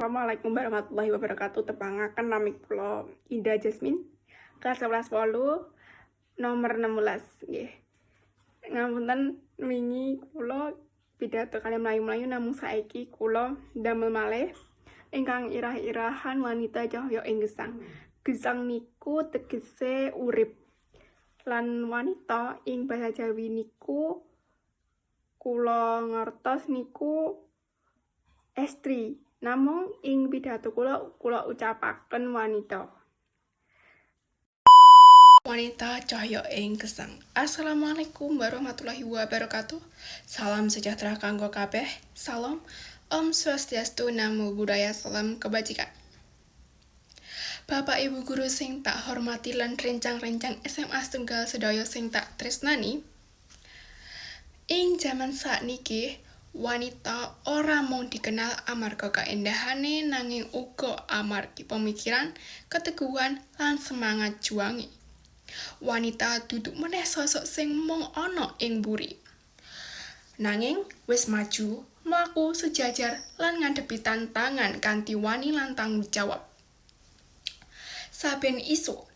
Assalamualaikum warahmatullahi wabarakatuh. Tepangaken nami kula Indah Jasmine. Kelas 11 wolu nomor 16 nggih. Ngapunten wingi kula pidato kalian melayu-melayu namung saiki kula damel malih ingkang irah-irahan wanita cahya ing gesang. Gesang niku tegese urip. Lan wanita ing basa Jawi niku kula ngertos niku estri. Namung ing pidato kula kula ucapaken wanita. Wanita cahya ing gesang. Assalamualaikum warahmatullahi wabarakatuh. Salam sejahtera kanggo kabeh. Salam Om Swastiastu Namo Buddhaya Salam Kebajikan. Bapak Ibu guru sing tak hormati lan rencang-rencang SMA setunggal sedaya sing tak tresnani. Ing jaman sakniki, wanita ora mung dikenal amarga kaendahane nanging uga amargi pemikiran, keteguhan lan semangat juangi. Wanita duduk meneh sosok sing mung ana ing buri. Nanging wis maju, mlaku sejajar lan ngadepi tantangan kanthi wani lan tanggung jawab. Saben isuk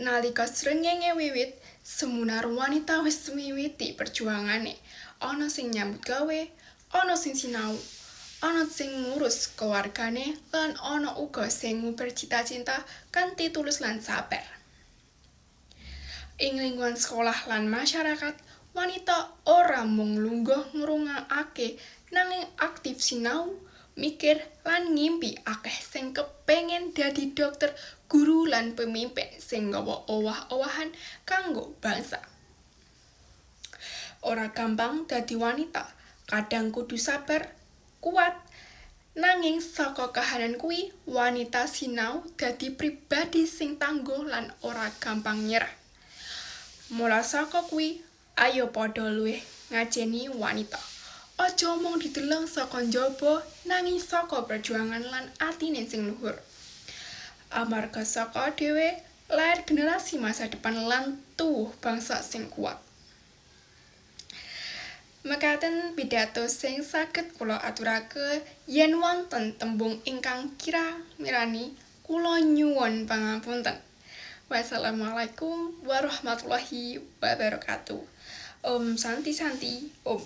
nalika srengenge wiwit, semunar wanita wis miwiti perjuangane. Ana sing nyambut gawe, ana sing sinau, ana sing ngurus keluargane, lan ana uga sing nguber cita-cita kanthi tulus lan sabar. Ing lingkungan sekolah lan masyarakat, wanita ora mung lungguh ngrungokake nanging aktif sinau, mikir lan ngimpi akeh sing kepengen dadi dokter, guru lan pemimpin sing nggawa owah-owahan kanggo bangsa. Ora gampang dadi wanita, kadang kudu sabar, kuat, nanging saka kahanan kuwi wanita sinau dadi pribadi sing tangguh lan ora gampang nyerah. Mula saka kuwi, ayo padha luwih ngajeni wanita. Aja mung dideleng saka njaba nanging saka perjuangan lan atine sing luhur. Amarga saka dhewe lahir generasi masa depan lan tuwuh bangsa sing kuat. Mekaten pidato sing saged kula aturake yen wonten tembung ingkang kira mirani kula nyuwun pangapunten. Wassalamualaikum warahmatullahi wabarakatuh. Om Santi Santi Om.